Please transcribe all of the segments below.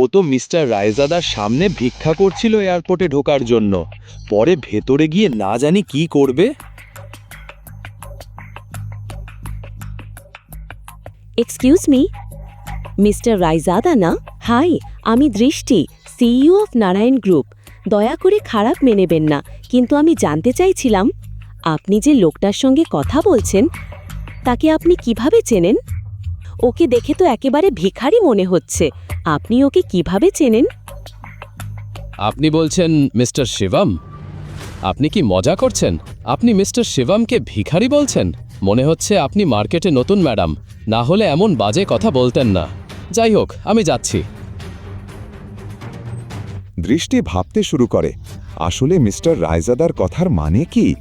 ও তো মিস্টার রায়জাদার সামনে ভিক্ষা করছিল এয়ারপোর্টে ঢোকার জন্য। পরে ভেতরে গিয়ে না জানি কি করবে। এক্সকিউজ মি মিস্টার রাইজাদা না? হাই, আমি দৃষ্টি সিইও অফ নারায়ণ গ্রুপ দয়া করে খারাপ মেনেবেন না, কিন্তু আমি জানতে চাইছিলাম, আপনি যে লোকটার সঙ্গে কথা বলছেন, তাকে আপনি কীভাবে চেনেন? ওকে দেখে তো একেবারে ভিখারি মনে হচ্ছে। আপনি ওকে কীভাবে চেনেন? আপনি বলছেন মিস্টার শিবম? আপনি কি মজা করছেন? আপনি মিস্টার শিবমকে ভিখারি বলছেন? মনে হচ্ছে আপনি মার্কেটে নতুন ম্যাডাম। না হলে এমন বাজে কথা বলতেন না। যাই হোক আমি যাচ্ছি। দৃষ্টি ভাবতে শুরু করে। আসলে মিস্টার রায়জাদার কথার মানে কি?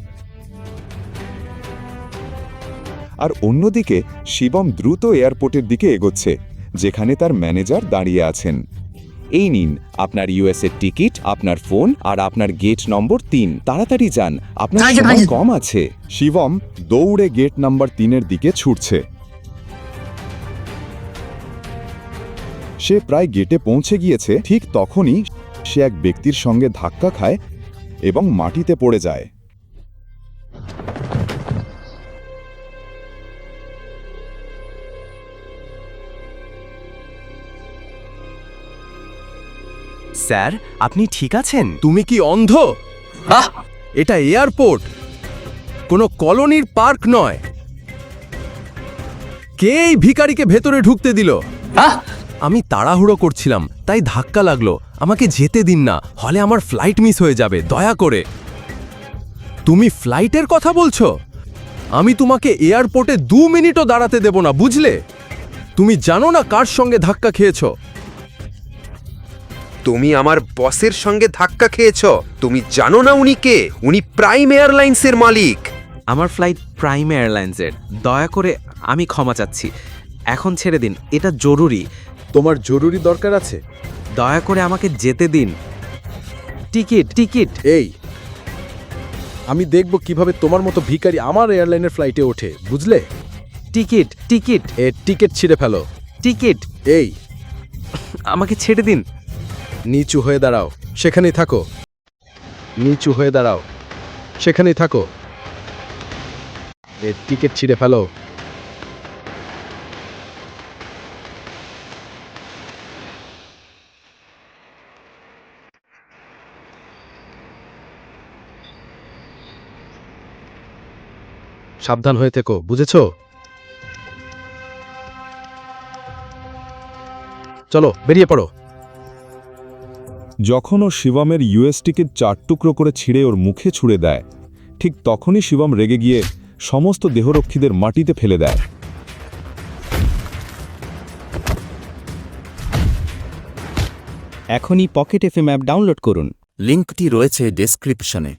আর অন্যদিকে শিবম দ্রুত এয়ারপোর্টের দিকে এগোচ্ছে। যেখানে তার ম্যানেজার দাঁড়িয়ে আছেন। এই নিন আপনার ইউএসএর টিকিট আপনার ফোন আর আপনার গেট নম্বর তিন। তাড়াতাড়ি যান আপনার সময় কম আছে। শিবম দৌড়ে গেট নম্বর তিনের দিকে ছুটছে। সে প্রায় গেটে পৌঁছে গিয়েছে ঠিক তখনই সে এক ব্যক্তির সঙ্গে ধাক্কা খায় এবং মাটিতে পড়ে যায়। স্যার আপনি ঠিক আছেন? তুমি কি অন্ধ? এটা এয়ারপোর্ট। কোনো কলোনির পার্ক নয়। কে এই ভিখারিকে ভেতরে ঢুকতে দিল? আমি তাড়াহুড়ো করছিলাম তাই ধাক্কা লাগল। আমাকে যেতে দিন না হলে আমার ফ্লাইট মিস হয়ে যাবে দয়া করে। তুমি ফ্লাইটের কথা বলছো? আমি তোমাকে এয়ারপোর্টে দু মিনিটও দাঁড়াতে দেব না বুঝলে? তুমি জানো না কার সঙ্গে ধাক্কা খেয়েছো। তুমি আমার বসের সঙ্গে ধাক্কা খেয়েছ। তুমি জানো না উনি কে? উনি প্রাইম এয়ারলাইন্সের মালিক। আমার ফ্লাইট প্রাইম এয়ারলাইন্সের। দয়া করে আমি ক্ষমা চাচ্ছি। এখন ছেড়ে দিন এটা জরুরি। তোমার জরুরি দরকার আছে? দয়া করে আমাকে যেতে দিন। Ticket ticket. এই আমি দেখব কীভাবে তোমার মতো ভিখারি আমার এয়ারলাইনের ফ্লাইটে ওঠে বুঝলে? Ticket ticket. এ টিকিট ছিঁড়ে ফেলো। টিকিট। এই। আমাকে ছেড়ে দিন। নিচু হয়ে দাঁড়াও। সেখানেই থাকো। নিচু হয়ে দাঁড়াও। সেখানেই থাকো। এ টিকিট ছিঁড়ে ফেলো। সাবধান হয়ে থেকো, বুঝেছ? চলো, বেরিয়ে পড়ো। যখন ও শিবমের ইউএস টিকিট চার টুকরো করে ছিঁড়ে ওর মুখে ছুড়ে দেয় ঠিক তখনই শিবম রেগে গিয়ে সমস্ত দেহরক্ষীদের মাটিতে ফেলে দেয়। এখনই পকেট এফএম অ্যাপ ডাউনলোড করুন। লিঙ্কটি রয়েছে ডেসক্রিপশনে।